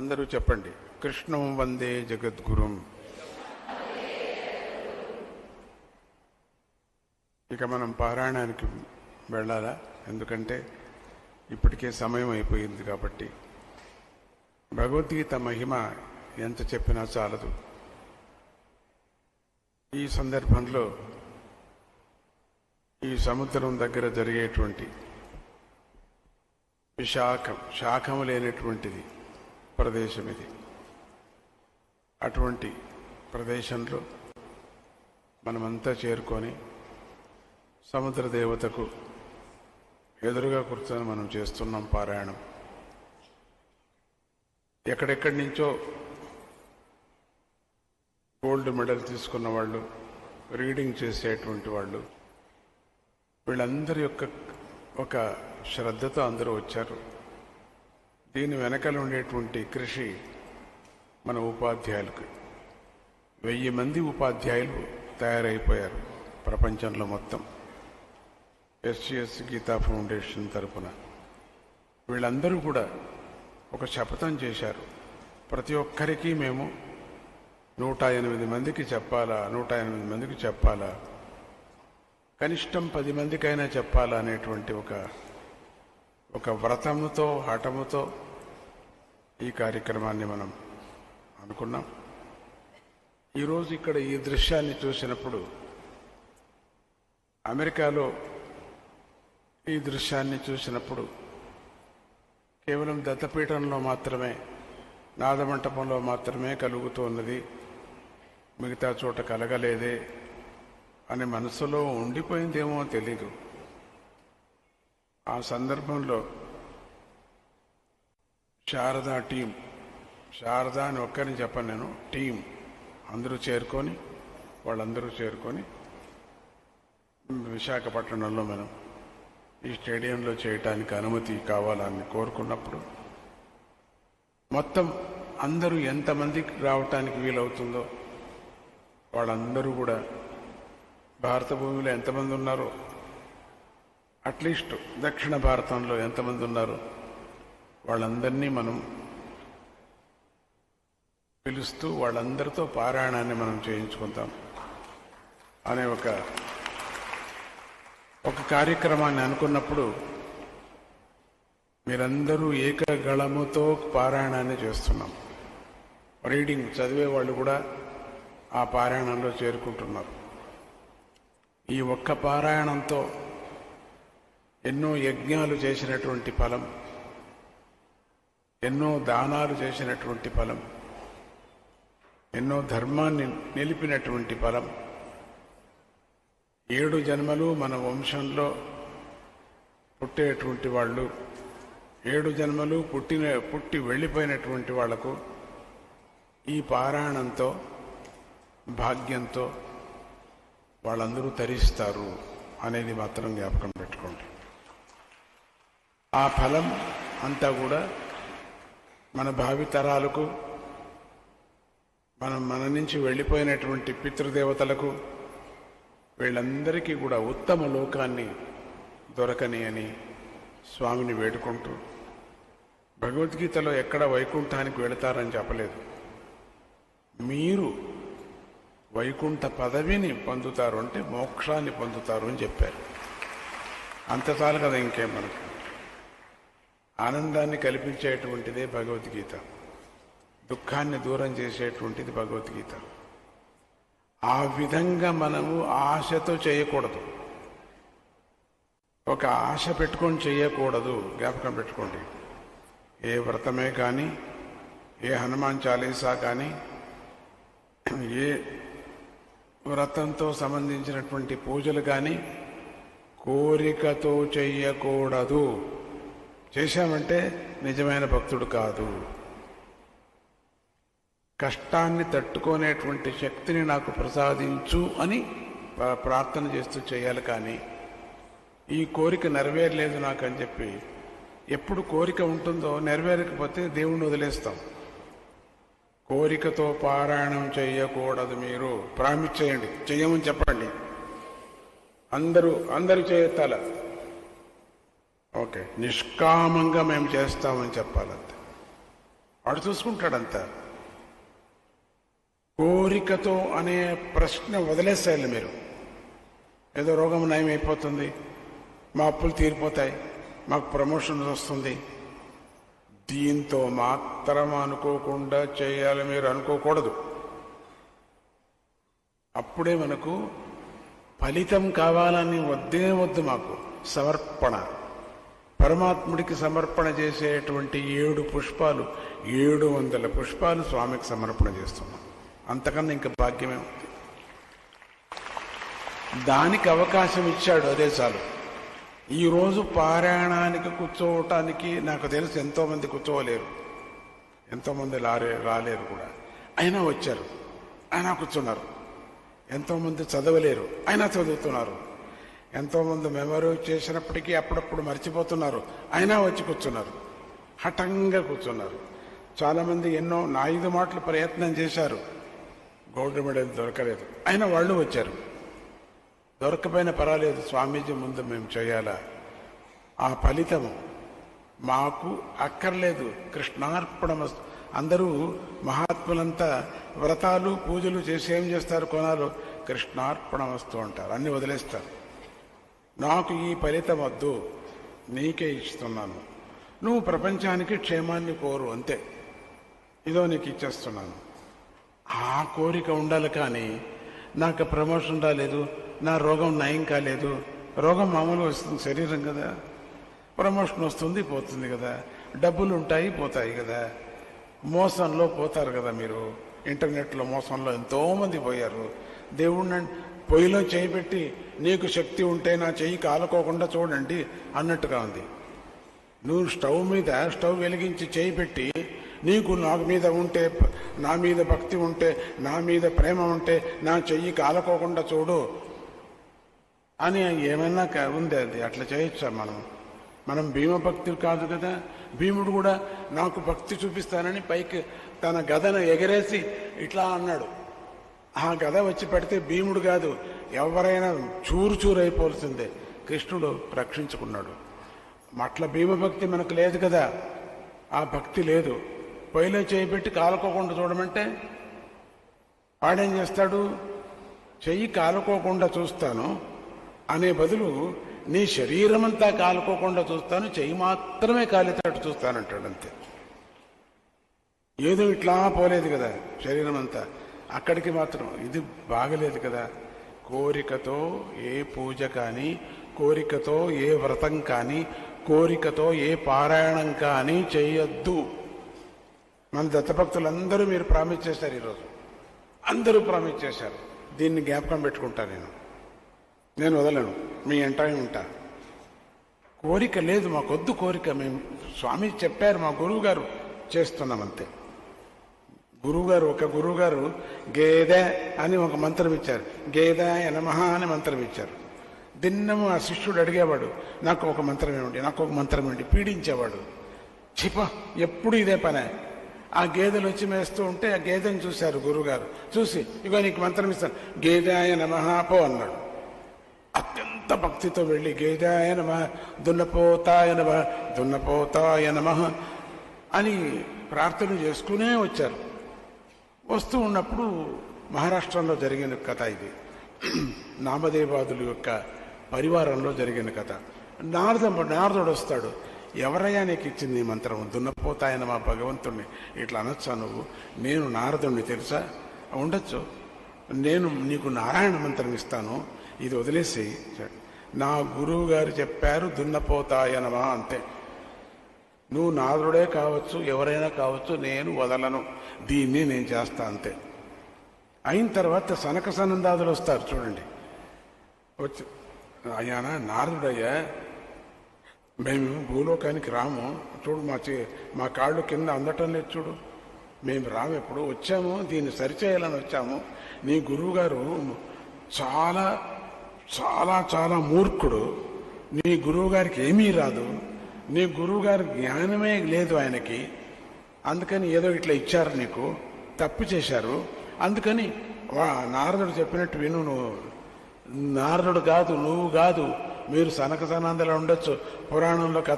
అందరూ చెప్పండి. కృష్ణం వందే జగద్గురుం. ఇక మనం పారాయణానికి వెళ్ళాలా? ఎందుకంటే ఇప్పటికే సమయం అయిపోయింది కాబట్టి. భగవద్గీత మహిమ ఎంత చెప్పినా చాలదు. ఈ సందర్భంలో ఈ సముద్రం దగ్గర జరిగేటువంటి విశాఖం శాఖము లేనటువంటిది. ప్రదేశం ఇది అటువంటి ప్రదేశంలో మనమంతా చేరుకొని సముద్ర దేవతకు ఎదురుగా కూర్చొని మనం చేస్తున్నాం పారాయణం. ఎక్కడెక్కడి నుంచో గోల్డ్ మెడల్ తీసుకున్న వాళ్ళు రీడింగ్ చేసేటువంటి వాళ్ళు వీళ్ళందరి యొక్క ఒక శ్రద్ధతో అందరూ వచ్చారు. దీని వెనకలు ఉండేటువంటి కృషి మన ఉపాధ్యాయులకు. వెయ్యి మంది ఉపాధ్యాయులు తయారైపోయారు ప్రపంచంలో మొత్తం. ఎస్సిఎస్ గీతా ఫౌండేషన్ తరపున. వీళ్ళందరూ కూడా ఒక శపథం చేశారు. ప్రతి ఒక్కరికి మేము నూట ఎనిమిది మందికి చెప్పాలా నూట ఎనిమిది మందికి చెప్పాలా కనిష్టం పది మందికైనా చెప్పాలా అనేటువంటి ఒక ఒక వ్రతముతో హఠముతో ఈ కార్యక్రమాన్ని మనం అనుకున్నాం. ఈరోజు ఇక్కడ ఈ దృశ్యాన్ని చూసినప్పుడు అమెరికాలో ఈ దృశ్యాన్ని చూసినప్పుడు కేవలం దత్తపీఠంలో మాత్రమే నాదమంటపంలో మాత్రమే కలుగుతున్నది. మిగతా చోట కలగలేదే అని మనసులో ఉండిపోయిందేమో తెలీదు. ఆ సందర్భంలో శారదా టీం శారదా అని ఒక్కరిని చెప్పను నేను టీం అందరూ చేరుకొని వాళ్ళందరూ చేరుకొని విశాఖపట్నంలో మనం ఈ స్టేడియంలో చేయటానికి అనుమతి కావాలని కోరుకున్నప్పుడు మొత్తం అందరూ ఎంతమందికి రావటానికి వీలవుతుందో వాళ్ళందరూ కూడా భారత భూమిలో ఎంతమంది ఉన్నారో అట్లీస్ట్ దక్షిణ భారతంలో ఎంతమంది ఉన్నారు వాళ్ళందరినీ మనం పిలుస్తూ వాళ్ళందరితో పారాయణాన్ని మనం చేయించుకుంటాం అనే ఒక ఒక కార్యక్రమాన్ని అనుకున్నప్పుడు మీరందరూ ఏకగళముతో పారాయణాన్ని చేస్తున్నాం. రీడింగ్ చదివే వాళ్ళు కూడా ఆ పారాయణంలో చేరుకుంటున్నారు. ఈ ఒక్క పారాయణంతో ఎన్నో యజ్ఞాలు చేసినటువంటి ఫలం ఎన్నో దానాలు చేసినటువంటి ఫలం ఎన్నో ధర్మాన్ని నిలిపినటువంటి ఫలం. ఏడు జన్మలు మన వంశంలో పుట్టేటువంటి వాళ్ళు ఏడు జన్మలు పుట్టిన పుట్టి వెళ్ళిపోయినటువంటి వాళ్ళకు ఈ పారాయణంతో భాగ్యంతో వాళ్ళందరూ తరిస్తారు అనేది మాత్రం జ్ఞాపకం పెట్టుకోండి. ఆ ఫలం అంతా కూడా మన భావి తరాలకు మనం మన నుంచి వెళ్ళిపోయినటువంటి పితృదేవతలకు వీళ్ళందరికీ కూడా ఉత్తమ లోకాన్ని దొరకని అని స్వామిని వేడుకుంటూ భగవద్గీతలో ఎక్కడ వైకుంఠానికి వెళతారని చెప్పలేదు. మీరు వైకుంఠ పదవిని పొందుతారు అంటే మోక్షాన్ని పొందుతారు అని చెప్పారు. అంత చాలు కదా ఇంకేం మనకు? ఆనందాన్ని కల్పించేటువంటిదే భగవద్గీత. దుఃఖాన్ని దూరం చేసేటువంటిది భగవద్గీత. ఆ విధంగా మనము ఆశతో చేయకూడదు. ఒక ఆశ పెట్టుకొని చేయకూడదు. జ్ఞాపకం పెట్టుకోండి. ఏ వ్రతమే కానీ ఏ హనుమాన్ చాలీసా కానీ ఏ వ్రతంతో సంబంధించినటువంటి పూజలు కానీ కోరికతో చెయ్యకూడదు చేశామంటే నిజమైన భక్తుడు కాదు. కష్టాన్ని తట్టుకునేటువంటి శక్తిని నాకు ప్రసాదించు అని ప్రార్థన చేస్తూ చేయాలి కానీ ఈ కోరిక నెరవేరలేదు నాకు అని చెప్పి ఎప్పుడు కోరిక ఉంటుందో నెరవేరకపోతే దేవుణ్ణి వదిలేస్తాం. కోరికతో పారాయణం చేయకూడదు మీరు. ప్రామిస్ చేయండి. చెయ్యమని చెప్పండి. అందరూ అందరూ చేయతాల ఓకే. నిష్కామంగా మేము చేస్తామని చెప్పాలంతే. వాడు చూసుకుంటాడంతా. కోరికతో అనే ప్రశ్న వదిలేసేయాలి మీరు. ఏదో రోగం నయం అయిపోతుంది మా అప్పులు తీరిపోతాయి మాకు ప్రమోషన్ వస్తుంది. దీంతో మాత్రం అనుకోకుండా చేయాలి మీరు అనుకోకూడదు. అప్పుడే మనకు ఫలితం కావాలని వద్దే వద్దు మాకు. సమర్పణ. పరమాత్ముడికి సమర్పణ చేసేటువంటి ఏడు పుష్పాలు ఏడు వందల పుష్పాలు స్వామికి సమర్పణ చేస్తున్నాం. అంతకన్నా ఇంకా భాగ్యమే ఉంది. దానికి అవకాశం ఇచ్చాడు అదే చాలు. ఈరోజు పారాయణానికి కూర్చోవటానికి నాకు తెలిసి ఎంతోమంది కూర్చోవలేరు ఎంతోమంది రాలే రాలేరు కూడా. అయినా వచ్చారు. అయినా కూర్చున్నారు. ఎంతోమంది చదవలేరు. అయినా చదువుతున్నారు. ఎంతోమంది మెమరీ చేసినప్పటికీ అప్పుడప్పుడు మర్చిపోతున్నారు. అయినా వచ్చి కూర్చున్నారు. హఠంగా కూర్చున్నారు. చాలామంది ఎన్నో నా ఐదు మాటలు ప్రయత్నం చేశారు. గోల్డ్ మెడల్ దొరకలేదు. అయినా వాళ్ళు వచ్చారు. దొరకపోయినా పర్వాలేదు స్వామీజీ ముందు మేము చేయాలా? ఆ ఫలితము మాకు అక్కర్లేదు. కృష్ణార్పణ అందరూ మహాత్ములంతా వ్రతాలు పూజలు చేసి ఏం చేస్తారు కొనాలు కృష్ణార్పణమస్తు అంటారు అన్ని వదిలేస్తారు. నాకు ఈ ఫలితం వద్దు. నీకే ఇస్తున్నాను. నువ్వు ప్రపంచానికి క్షేమాన్ని కోరు అంతే. ఇదో నీకు ఇచ్చేస్తున్నాను. ఆ కోరిక ఉండాలి కానీ నాకు ప్రమోషన్ రాలేదు నా రోగం నయం కాలేదు. రోగం మామూలుగా వస్తుంది శరీరం కదా. ప్రమోషన్ వస్తుంది పోతుంది కదా. డబ్బులు ఉంటాయి పోతాయి కదా. మోసంలో పోతారు కదా మీరు. ఇంటర్నెట్లో మోసంలో ఎంతోమంది పోయారు. దేవుణ్ణి పొయ్యిలో చేయిపెట్టి నీకు శక్తి ఉంటే నా చెయ్యి కాలుకోకుండా చూడండి అన్నట్టుగా ఉంది. నువ్వు స్టవ్ మీద స్టవ్ వెలిగించి చేయి పెట్టి నీకు నా మీద ఉంటే నా మీద భక్తి ఉంటే నా మీద ప్రేమ ఉంటే నా చెయ్యి కాలుకోకుండా చూడు అని ఏమైనా ఉంది అది? అట్లా చేయొచ్చా మనం? మనం భీమ భక్తి కాదు కదా? భీముడు కూడా నాకు భక్తి చూపిస్తానని పైకి తన గదను ఎగరేసి ఇట్లా అన్నాడు. ఆ గద వచ్చి పెడితే భీముడు కాదు ఎవరైనా చూరు చూరు అయిపోవలసిందే కృష్ణుడు రక్షించుకున్నాడు. మట్ల భీమభక్తి మనకు లేదు కదా. ఆ భక్తి లేదు. పొయ్యిలో చేయిబెట్టి కాలుకోకుండా చూడమంటే? వాడేం చేస్తాడు? చెయ్యి కాలుకోకుండా చూస్తాను. అనే బదులు నీ శరీరమంతా కాలుకోకుండా చూస్తాను చెయ్యి మాత్రమే కాలితేటట్టు చూస్తానంటాడు అంతే. ఏదో ఇట్లా పోలేదు కదా శరీరం అంతా అక్కడికి మాత్రం ఇది బాగలేదు కదా. కోరికతో ఏ పూజ కానీ కోరికతో ఏ వ్రతం కానీ కోరికతో ఏ పారాయణం కానీ చేయొద్దు. మన దత్తభక్తులందరూ మీరు ప్రామిస్ చేశారు ఈరోజు. అందరూ ప్రామిస్ చేశారు. దీన్ని జ్ఞాపకం పెట్టుకుంటా నేను. నేను వదలను. మీ ఎంటాయి ఉంటా కోరిక లేదు మాకొద్దు కోరిక. మేము స్వామి చెప్పారు మా గురువు గారు చేస్తున్నాం అంతే గురువుగారు ఒక గురువుగారు గేదె అని ఒక మంత్రం ఇచ్చారు. గేద యనమహ అని మంత్రం ఇచ్చారు. దిన్నము ఆ శిష్యుడు అడిగేవాడు నాకు ఒక మంత్రం ఏమిటి నాకు ఒక మంత్రం ఏమిటి పీడించేవాడు. క్షిప ఎప్పుడు ఇదే పనే? ఆ గేదెలు వచ్చి మేస్తూ ఉంటే ఆ గేదెను చూశారు గురుగారు. చూసి ఇగో నీకు మంత్రం ఇస్తాను. గేదాయ నమః పో అన్నాడు. అత్యంత భక్తితో వెళ్ళి గేదాయ నమ దున్నపోతాయ నమ దున్నపోతాయ నమ అని ప్రార్థన చేసుకునే వచ్చారు. వస్తూ ఉన్నప్పుడు మహారాష్ట్రంలో జరిగిన కథ ఇది. నామదేవాదుల యొక్క పరివారంలో జరిగిన కథ. నారద నారదుడు వస్తాడు. ఎవరయ్యా నీకు ఇచ్చింది ఈ మంత్రం? దున్నపోతాయన మా భగవంతుణ్ణి. ఇట్లా అనొచ్చా నువ్వు? నేను నారదుణ్ణి తెలుసా? ఉండొచ్చు. నేను నీకు నారాయణ మంత్రం ఇస్తాను. ఇది వదిలేసి నా గురువు గారు చెప్పారు దున్నపోతాయనమా అంతే. నువ్వు నాదుడే కావచ్చు ఎవరైనా కావచ్చు నేను వదలను. దీన్ని నేను చేస్తా అంతే. అయిన తర్వాత సనక సనందాదులు వస్తారు చూడండి. వచ్చి అయ్యానా నారదుడయ్యా మేము భూలోకానికి రాము. చూడు మా చే మా కాళ్ళు కింద అందటం లేదు చూడు. మేము రాము ఎప్పుడు. వచ్చాము దీన్ని సరిచేయాలని వచ్చాము. నీ గురువు గారు చాలా చాలా చాలా మూర్ఖుడు. నీ గురువు గారికి ఏమీ రాదు. నీ గురువు గారి జ్ఞానమే లేదు ఆయనకి. అందుకని ఏదో ఇట్లా ఇచ్చారు నీకు. తప్పు చేశారు. అందుకని వా- నారదుడు చెప్పినట్టు విను నువ్వు. నారదుడు కాదు నువ్వు కాదు. మీరు సనక సనాందలో ఉండొచ్చు. పురాణంలో కథ